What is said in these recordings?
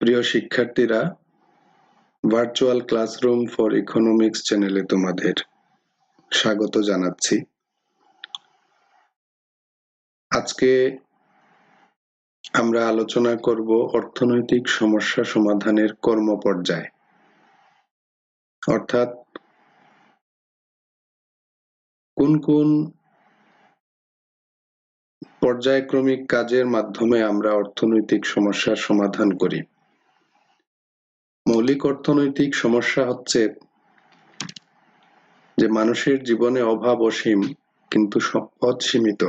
প্রিয় শিক্ষার্থীরা virtual classroom for economics চ্যানেলে তোমাদের স্বাগত জানাচ্ছি। আজকে আমরা আলোচনা করব অর্থনৈতিক সমস্যা সমাধানের কর্ম পর্যায় অর্থাৎ কোন কোন পর্যায়ক্রমিক কাজের মাধ্যমে আমরা অর্থনৈতিক সমস্যার সমাধান করি। মৌলিক অর্থনৈতিক সমস্যা হচ্ছে যে মানুষের জীবনে অভাব অসীম, কিন্তু সম্পদ সীমিত।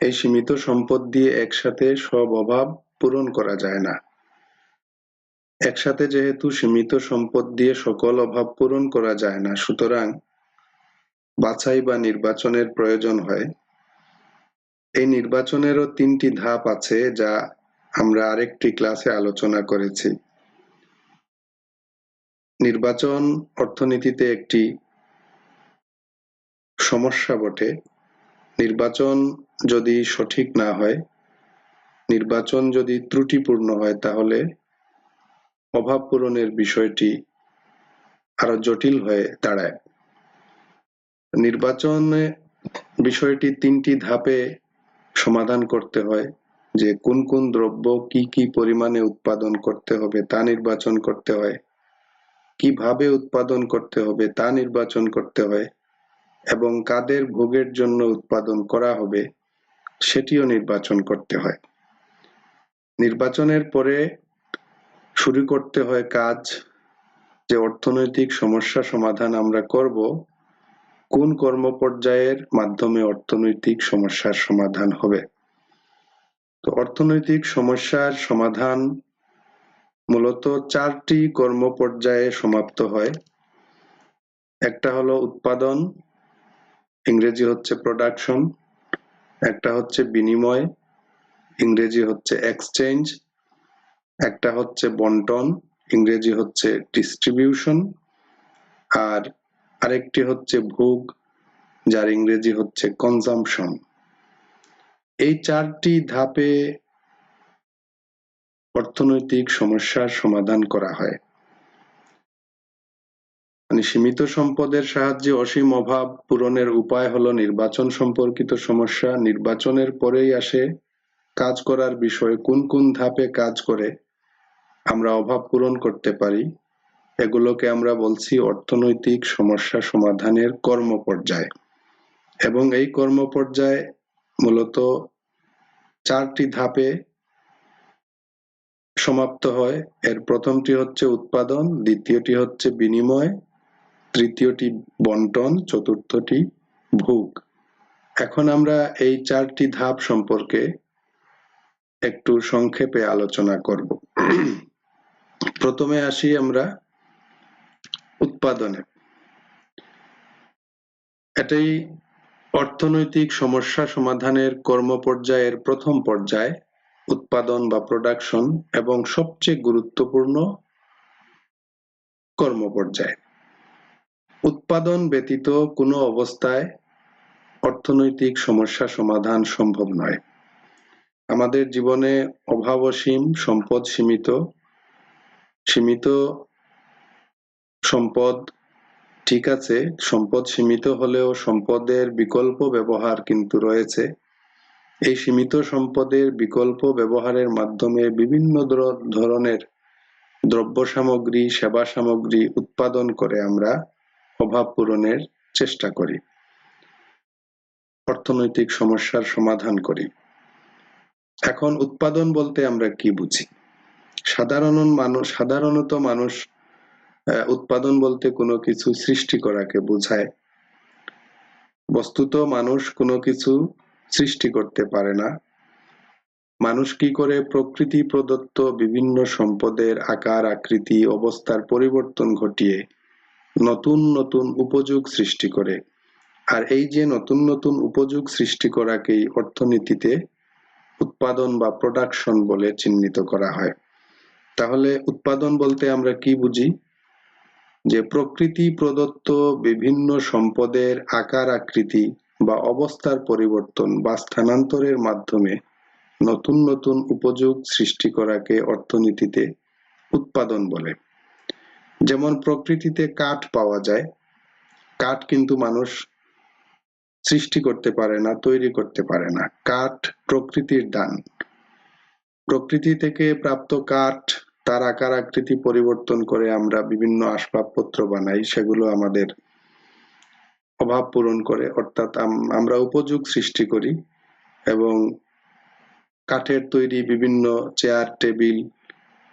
এই সীমিত সম্পদ দিয়ে একসাথে সব অভাব পূরণ করা যায় না। একসাথে যেহেতু সীমিত সম্পদ দিয়ে সকল অভাব পূরণ করা যায় না, সুতরাং বাছাই বা নির্বাচনের প্রয়োজন হয়। এই নির্বাচনেরও তিনটি ধাপ আছে যা আমরা আরেকটি ক্লাসে আলোচনা করেছি। নির্বাচন অর্থনীতিতে একটি সমস্যা বটে। নির্বাচন যদি সঠিক না হয়, নির্বাচন যদি ত্রুটিপূর্ণ হয়, তাহলে অভাব পূরণের বিষয়টি আরও জটিল হয়ে দাঁড়ায়। নির্বাচনে বিষয়টি তিনটি ধাপে সমাধান করতে হয়। যে কোন কোন দ্রব্য কি কি পরিমাণে উৎপাদন করতে হবে তা নির্বাচন করতে হয়, কীভাবে উৎপাদন করতে হবে তা নির্বাচন করতে হয়, এবং কাদের ভোগের জন্য উৎপাদন করা হবে সেটিও নির্বাচন করতে হয়। নির্বাচনের পরে শুরু করতে হয় কাজ, যে অর্থনৈতিক সমস্যা সমাধান আমরা করব, কোন কর্ম পর্যায়ের মাধ্যমে অর্থনৈতিক সমস্যার সমাধান হবে। তো অর্থনৈতিক সমস্যার সমাধান মূলত চারটি কর্ম পর্যায়ে সমাপ্ত হয়। একটা হলো উৎপাদন, ইংরেজি হচ্ছে প্রোডাকশন একটা হচ্ছে বিনিময়, ইংরেজি হচ্ছে এক্সচেঞ্জ একটা হচ্ছে বন্টন, ইংরেজি হচ্ছে ডিস্ট্রিবিউশন আর আরেকটি হচ্ছে ভোগ, যার ইংরেজি হচ্ছে কনজামশন এই চারটি ধাপে অর্থনৈতিক সমস্যার সমাধান করা হয়। মানে সীমিত সম্পদের সাহায্যে অসীম অভাব পূরণের উপায় হলো নির্বাচন সম্পর্কিত সমস্যা। নির্বাচনের পরেই আসে কাজ করার বিষয়ে, কোন কোন ধাপে কাজ করে আমরা অভাব পূরণ করতে পারি। এগুলোকে আমরা বলছি অর্থনৈতিক সমস্যা সমাধানের কর্ম পর্যায় এবং এই কর্ম পর্যায়ে মূলত চারটি ধাপে সমাপ্ত হয়। এর প্রথমটি হচ্ছে উৎপাদন, দ্বিতীয়টি হচ্ছে বিনিময়, তৃতীয়টি বন্টন, চতুর্থটি ভোগ। এখন আমরা এই চারটি ধাপ সম্পর্কে একটু সংক্ষেপে আলোচনা করব। প্রথমে আসি আমরা উৎপাদনে। এটাই অর্থনৈতিক সমস্যা সমাধানের কর্ম পর্যায়ের প্রথম পর্যায়, উৎপাদন বা প্রোডাকশন এবং সবচেয়ে গুরুত্বপূর্ণ কর্ম পর্যায় উৎপাদন ব্যতীত কোনো অবস্থায় অর্থনৈতিক সমস্যা সমাধান সম্ভব নয়। আমাদের জীবনে অভাব অসীম সম্পদ সীমিত সীমিত সম্পদ ঠিক আছে, সম্পদ সীমিত হলেও সম্পদের বিকল্প ব্যবহার কিন্তু রয়েছে। এই সীমিত সম্পদের বিকল্প ব্যবহারের মাধ্যমে বিভিন্ন ধরনের দ্রব্য সামগ্রী, সেবা সামগ্রী উৎপাদন করে আমরা অভাব পূরণের চেষ্টা করি। অর্থনৈতিক সমস্যার সমাধান করি। এখন উৎপাদন বলতে আমরা কি বুঝি? সাধারণ মানুষ, সাধারণত মানুষ উৎপাদন বলতে কোনো কিছু সৃষ্টি করাকে বোঝায়। বস্তুত মানুষ কোনো কিছু সৃষ্টি করতে পারে না। মানুষ কি করে প্রকৃতি প্রদত্ত বিভিন্ন সম্পদের আকার, আকৃতি, অবস্থার পরিবর্তন ঘটিয়ে নতুন নতুন উপযোগ সৃষ্টি করে। আর এই যে নতুন নতুন উপযোগ সৃষ্টি করাকেই অর্থনীতিতে উৎপাদন বা প্রোডাকশন বলে চিহ্নিত করা হয়। তাহলে উৎপাদন বলতে আমরা কি বুঝি? যে প্রকৃতি প্রদত্ত বিভিন্ন সম্পদের আকার আকৃতি বা অবস্থার পরিবর্তন বা স্থানান্তরের মাধ্যমে নতুন নতুন উপযোগ সৃষ্টি করাকে অর্থনীতিতে উৎপাদন বলে। যেমন প্রকৃতিতে কাঠ পাওয়া যায়, কাঠ কিন্তু মানুষ সৃষ্টি করতে পারে না, তৈরি করতে পারে না। কাঠ প্রকৃতির দান। প্রকৃতি থেকে প্রাপ্ত কাঠ তার আকার আকৃতি পরিবর্তন করে আমরা বিভিন্ন আসবাবপত্র বানাই, সেগুলো আমাদের অভাব পূরণ করে। অর্থাৎ আমরা উপযোগ সৃষ্টি করি এবং কাঠের তৈরি বিভিন্ন চেয়ার, টেবিল,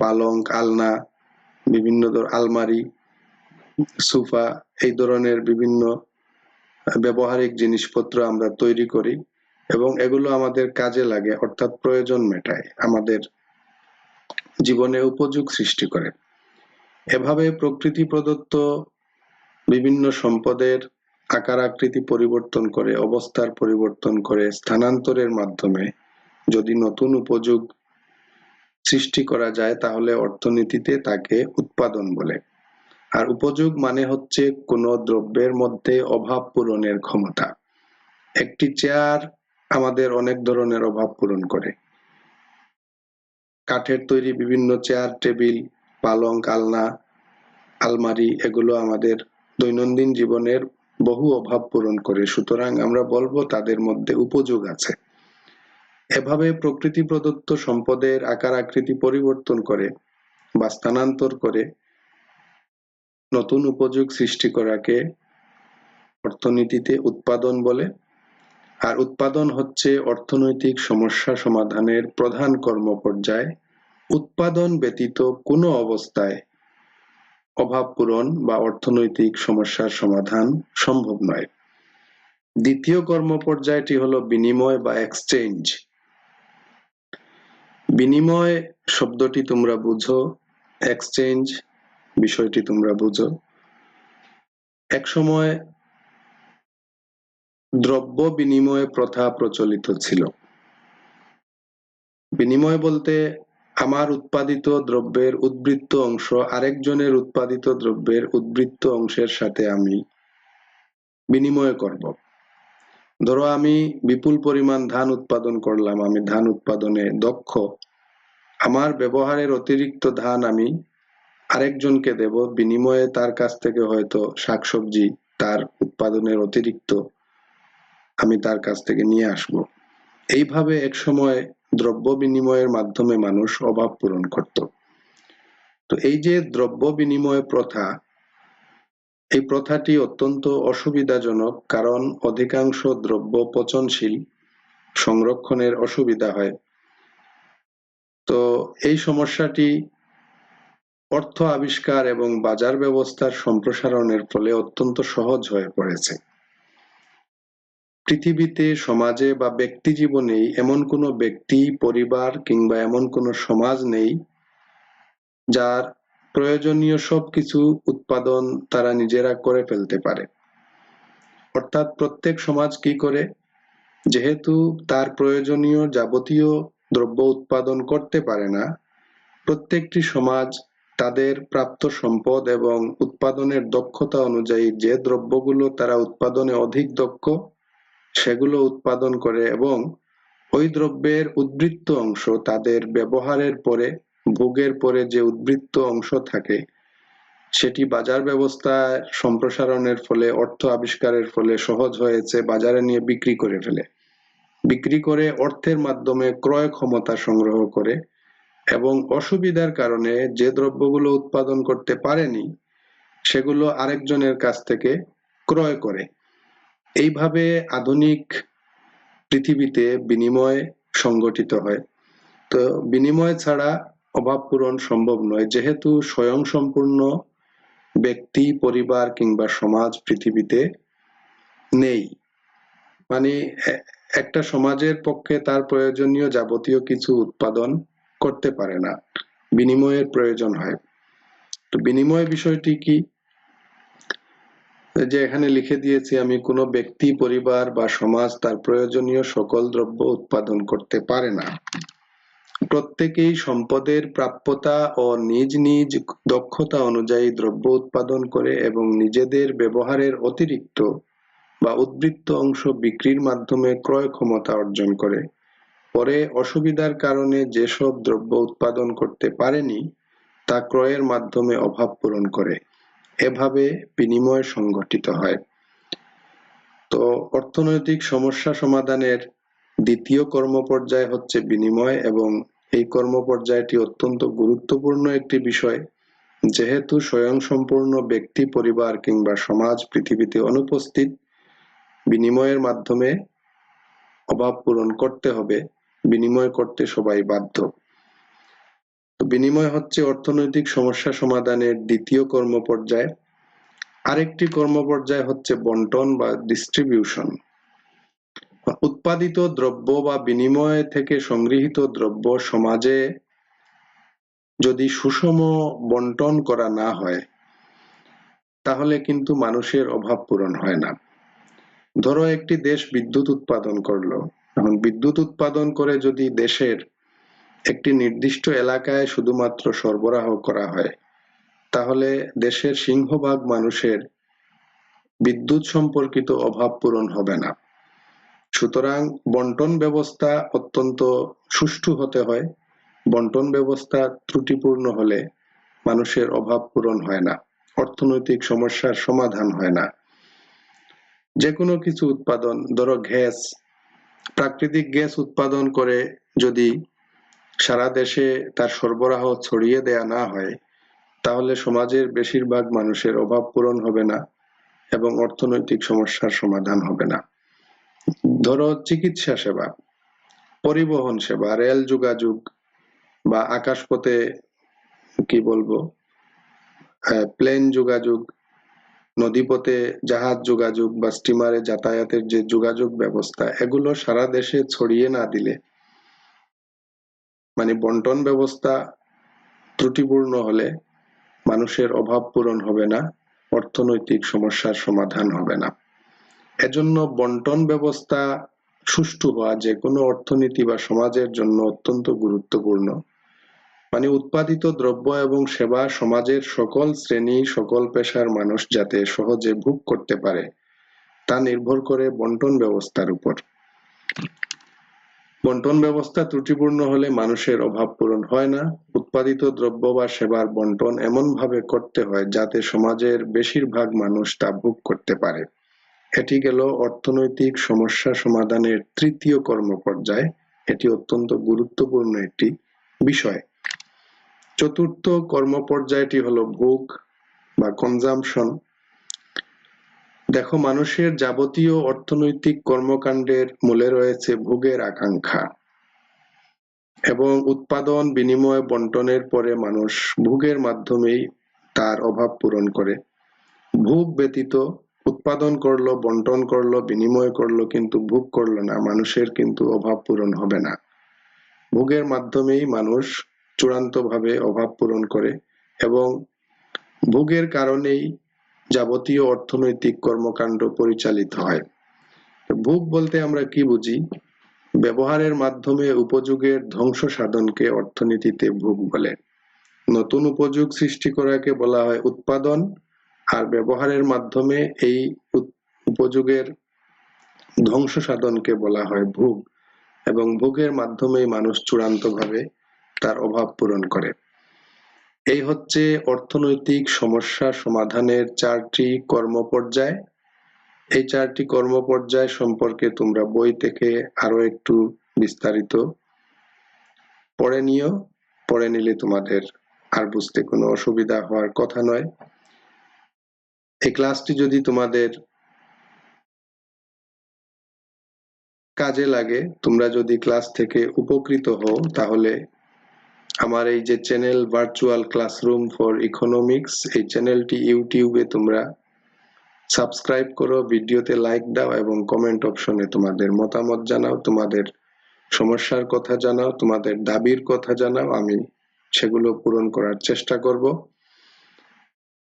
পালং, আলনা, বিভিন্ন আলমারি, সোফা এই ধরনের বিভিন্ন ব্যবহারিক জিনিসপত্র আমরা তৈরি করি এবং এগুলো আমাদের কাজে লাগে, অর্থাৎ প্রয়োজন মেটায়। আমাদের জীবনে উপযোগ সৃষ্টি করে। এভাবে প্রকৃতি প্রদত্ত বিভিন্ন সম্পদের আকার আকৃতি পরিবর্তন করে, অবস্থার পরিবর্তন করে, স্থানান্তরের মাধ্যমে যদি নতুন উপযোগ সৃষ্টি করা যায়, তাহলে অর্থনীতিতে তাকে উৎপাদন বলে। আর উপযোগ মানে হচ্ছে কোনো দ্রব্যের মধ্যে অভাব পূরণের ক্ষমতা। একটি চেয়ার আমাদের অনেক ধরনের অভাব পূরণ করে। কাঠের তৈরি বিভিন্ন চেয়ার টেবিল পালং, আলনা, আলমারি এগুলো আমাদের দৈনন্দিন জীবনের বহু অভাব পূরণ করে। সুতরাং আমরা বলব তাদের মধ্যে উপযোগ আছে। এভাবে প্রকৃতি প্রদত্ত সম্পদের আকার আকৃতি পরিবর্তন করে বা স্থানান্তর করে নতুন উপযোগ সৃষ্টি করাকে অর্থনীতিতে উৎপাদন বলে আর উৎপাদন হচ্ছে অর্থনৈতিক সমস্যা সমাধানের প্রধান কর্মপর্যায়। উৎপাদন ব্যতীত কোনো অবস্থায় অভাব পূরণ বা অর্থনৈতিক সমস্যার সমাধান সম্ভব নয়। দ্বিতীয় কর্মপর্যায়টি হলো বিনিময় বা এক্সচেঞ্জ। বিনিময় শব্দটি তোমরা বুঝো, এক্সচেঞ্জ বিষয়টি তোমরা বুঝো। এক সময় দ্রব্য বিনিময় প্রথা প্রচলিত ছিল। বিনিময় বলতে আমার উৎপাদিত দ্রব্যের উদ্বৃত্ত অংশ, আরেকজনের উৎপাদিত দ্রব্যের উদ্বৃত্ত অংশের সাথে আমি বিনিময় করব। ধরো আমি বিপুল পরিমাণ ধান উৎপাদন করলাম, আমি ধান উৎপাদনে দক্ষ। আমার ব্যবহারের অতিরিক্ত ধান আমি আরেকজনকে দেব, বিনিময়ে তার কাছ থেকে হয়তো শাকসবজি তার উৎপাদনের অতিরিক্ত আমি তার কাছ থেকে নিয়ে আসব। এইভাবে এক সময় দ্রব্য বিনিময়ের মাধ্যমে মানুষ অভাব পূরণ করত। তো এই যে দ্রব্য বিনিময় প্রথা, এই প্রথাটি অত্যন্ত অসুবিধাজনক কারণ অধিকাংশ দ্রব্য পচনশীল, সংরক্ষণের অসুবিধা হয়। তো এই সমস্যাটি অর্থ আবিষ্কার এবং বাজার ব্যবস্থার সম্প্রসারণের ফলে অত্যন্ত সহজ হয়ে পড়েছে। পৃথিবীতে, সমাজে বা ব্যক্তি জীবনেই এমন কোনো ব্যক্তি, পরিবার কিংবা এমন কোনো সমাজ নেই যার প্রয়োজনীয় সবকিছু উৎপাদন তারা নিজেরা করে ফেলতে পারে। অর্থাৎ প্রত্যেক সমাজ কি করে? যেহেতু তার প্রয়োজনীয় যাবতীয় দ্রব্য উৎপাদন করতে পারে না, প্রত্যেকটি সমাজ তাদের প্রাপ্ত সম্পদ এবং উৎপাদনের দক্ষতা অনুযায়ী যে দ্রব্যগুলো তারা উৎপাদনে অধিক দক্ষ সেগুলো উৎপাদন করে এবং ওই দ্রব্যের উদ্বৃত্ত অংশ তাদের ব্যবহারের পরে, ভোগের পরে যে উদ্বৃত্ত অংশ থাকে, সেটি বাজার ব্যবস্থা সম্প্রসারণের ফলে, অর্থ আবিষ্কারের ফলে সহজ হয়েছে বাজারে নিয়ে বিক্রি করে ফেলে। বিক্রি করে অর্থের মাধ্যমে ক্রয় ক্ষমতা সংগ্রহ করে এবং অসুবিধার কারণে যে দ্রব্যগুলো উৎপাদন করতে পারেনি, সেগুলো আরেকজনের কাছ থেকে ক্রয় করে। এইভাবে আধুনিক পৃথিবীতে বিনিময় সংগঠিত হয়। তো বিনিময় ছাড়া অভাব পূরণ সম্ভব নয়। যেহেতু স্বয়ং সম্পূর্ণ ব্যক্তি, পরিবার কিংবা সমাজ পৃথিবীতে নেই। মানে একটা সমাজের পক্ষে তার প্রয়োজনীয় যাবতীয় কিছু উৎপাদন করতে পারে না। বিনিময়ের প্রয়োজন হয়। তো বিনিময় বিষয়টি কি? যে এখানে লিখে দিয়েছি, আমি কোনো ব্যক্তি, পরিবার বা সমাজ তার প্রয়োজনীয় সকল দ্রব্য উৎপাদন করতে পারে না। প্রত্যেকেই সম্পদের প্রাপ্যতা ও নিজ নিজ দক্ষতা অনুযায়ী দ্রব্য উৎপাদন করে এবং নিজেদের ব্যবহারের অতিরিক্ত বা উদ্বৃত্ত অংশ বিক্রির মাধ্যমে ক্রয় ক্ষমতা অর্জন করে। পরে অসুবিধার কারণে যেসব দ্রব্য উৎপাদন করতে পারেনি, তা ক্রয়ের মাধ্যমে অভাব পূরণ করে। এভাবে বিনিময় সংগঠিত হয়। তো অর্থনৈতিক সমস্যা সমাধানের দ্বিতীয় কর্মপর্যায় হচ্ছে বিনিময় এবং এই কর্মপর্যায়টি অত্যন্ত গুরুত্বপূর্ণ একটি বিষয়। যেহেতু স্বয়ংসম্পূর্ণ ব্যক্তি, পরিবার কিংবা সমাজ পৃথিবীতে অনুপস্থিত, বিনিময়ের মাধ্যমে অভাব পূরণ করতে হবে, বিনিময় করতে সবাই বাধ্য। বিনিময় হচ্ছে অর্থনৈতিক সমস্যা সমাধানের দ্বিতীয় কর্মপর্যায়। আরেকটি কর্মপর্যায় হচ্ছে বন্টন বা ডিস্ট্রিবিউশন উৎপাদিত দ্রব্য বা বিনিময় থেকে সংগৃহীত দ্রব্য সমাজে যদি সুষম বন্টন করা না হয়, তাহলে কিন্তু মানুষের অভাব পূরণ হয় না। ধরো একটি দেশ বিদ্যুৎ উৎপাদন করল। এখন বিদ্যুৎ উৎপাদন করে যদি দেশের একটি নির্দিষ্ট এলাকায় শুধুমাত্র সরবরাহ করা হয়, তাহলে দেশের সিংহভাগ মানুষের বিদ্যুৎ সম্পর্কিত অভাব পূরণ হবে না। সুতরাং বন্টন ব্যবস্থা অত্যন্ত সুষ্ঠু হতে হয়, বন্টন ব্যবস্থা ত্রুটিপূর্ণ হলে মানুষের অভাব পূরণ হয় না, অর্থনৈতিক সমস্যার সমাধান হয় না। যে কোনো কিছু উৎপাদন, ধরো গ্যাস, প্রাকৃতিক গ্যাস উৎপাদন করে যদি সারা দেশে তার সরবরাহ ছড়িয়ে দেয়া না হয়, তাহলে সমাজের বেশিরভাগ মানুষের অভাব পূরণ হবে না এবং অর্থনৈতিক সমস্যার সমাধান হবে না। ধরো চিকিৎসা সেবা, পরিবহন সেবা, রেল যোগাযোগ বা আকাশপথে কি বলব প্লেন যোগাযোগ, নদীপথে জাহাজ যোগাযোগ বা স্টিমারে যাতায়াতের যে যোগাযোগ ব্যবস্থা, এগুলো সারা দেশে ছড়িয়ে না দিলে মানে বন্টন ব্যবস্থা ত্রুটিপূর্ণ হলে মানুষের অভাব পূরণ হবে না, অর্থনৈতিক সমস্যার সমাধান হবে না। এজন্য বন্টন ব্যবস্থা সুষ্ঠু হওয়া যে কোনো অর্থনীতি বা সমাজের জন্য অত্যন্ত গুরুত্বপূর্ণ। মানে উৎপাদিত দ্রব্য এবং সেবা সমাজের সকল শ্রেণি, সকল পেশার মানুষ যাতে সহজে ভোগ করতে পারে, তা নির্ভর করে বন্টন ব্যবস্থার উপর। বন্টন ব্যবস্থা ত্রুটিপূর্ণ হলে মানুষের অভাব পূরণ হয় না। উৎপাদিত দ্রব্য বা সেবার বন্টন এমন ভাবে করতে হয় যাতে সমাজের বেশিরভাগ মানুষ তা ভোগ করতে পারে। এটি গেল অর্থনৈতিক সমস্যা সমাধানের তৃতীয় কর্মপর্যায়। এটি অত্যন্ত গুরুত্বপূর্ণ একটি বিষয়। চতুর্থ কর্মপর্যায়টি হলো ভোগ বা কনজামশন দেখো, মানুষের যাবতীয় অর্থনৈতিক কর্মকাণ্ডের মূলে রয়েছে ভোগের আকাঙ্ক্ষা এবং উৎপাদন, বিনিময়, বন্টনের পরে মানুষ ভোগের মাধ্যমেই তার অভাব পূরণ করে। ভোগ ব্যতীত উৎপাদন করল, বন্টন করল, বিনিময় করল, কিন্তু ভোগ করল না। মানুষের কিন্তু অভাব পূরণ হবে না। ভোগের মাধ্যমেই মানুষ চূড়ান্তভাবে অভাব পূরণ করে এবং ভোগের কারণেই যাবতীয় অর্থনৈতিক কর্মকাণ্ড পরিচালিত হয়। ভোগ বলতে আমরা কি বুঝি? ব্যবহারের মাধ্যমে উপযোগের ধ্বংস সাধনকে অর্থনীতিতে ভোগ বলে। নতুন উপযোগ সৃষ্টি করাকে বলা হয় উৎপাদন, আর ব্যবহারের মাধ্যমে এই উপযোগের ধ্বংস সাধনকে বলা হয় ভোগ। এবং ভোগের মাধ্যমেই মানুষ চূড়ান্তভাবে তার অভাব পূরণ করে। এই হচ্ছে অর্থনৈতিক সমস্যা সমাধানের চারটি কর্মপর্যায়। এই চারটি কর্মপর্যায় সম্পর্কে তোমরা বই থেকে আরও একটু বিস্তারিত পড়ে নিও, পড়ে নিলে তোমাদের আর বুঝতে কোনো অসুবিধা হওয়ার কথা নয়। এই ক্লাসটি যদি তোমাদের কাজে লাগে, তোমরা যদি ক্লাস থেকে উপকৃত হও, তাহলে আমার এই যে channel virtual classroom for economics এই চ্যানেলটি ইউটিউবে তোমরা সাবস্ক্রাইব করো, ভিডিওতে লাইক দাও এবং কমেন্ট অপশনে তোমাদের মতামত জানাও, তোমাদের সমস্যার কথা জানাও, তোমাদের দাবির কথা জানাও, আমি সেগুলো পূরণ করার চেষ্টা করব।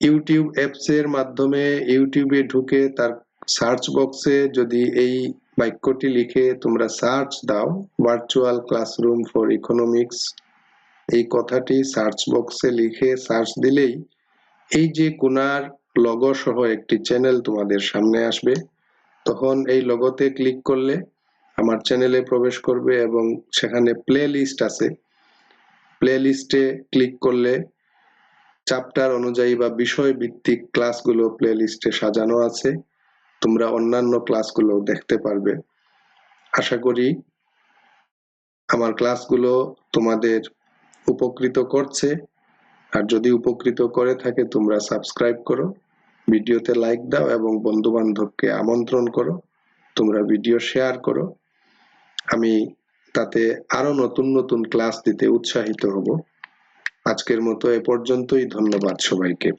ইউটিউব অ্যাপস এর মাধ্যমে ইউটিউবে ঢুকে তার সার্চ বক্সে যদি এই বাক্যটি লিখে তোমরা সার্চ দাও ভার্চুয়াল ক্লাসরুম ফর ইকোনমিক্স এই কথাটি সার্চ বক্সে লিখে সার্চ দিলেই এই যে কোনার লগো সহ একটি চ্যানেল তোমাদের সামনে আসবে। তখন এই লগোতে ক্লিক করলে আমার চ্যানেলে প্রবেশ করবে এবং সেখানে প্লে লিস্ট আছে। প্লে লিস্টে ক্লিক করলে চ্যাপ্টার অনুযায়ী বা বিষয় ভিত্তিক ক্লাসগুলো প্লে লিস্টে সাজানো আছে। তোমরা অন্যান্য ক্লাসগুলো দেখতে পারবে। আশা করি আমার ক্লাসগুলো তোমাদের উপকৃত করছে। আর যদি উপকৃত করে থাকে, তোমরা সাবস্ক্রাইব করো, ভিডিওতে লাইক দাও এবং বন্ধু বান্ধবকে আমন্ত্রণ করো, তোমরা ভিডিও শেয়ার করো। আমি তাতে আরও নতুন নতুন ক্লাস দিতে উৎসাহিত হব। আজকের মতো এ পর্যন্তই, ধন্যবাদ সবাইকে।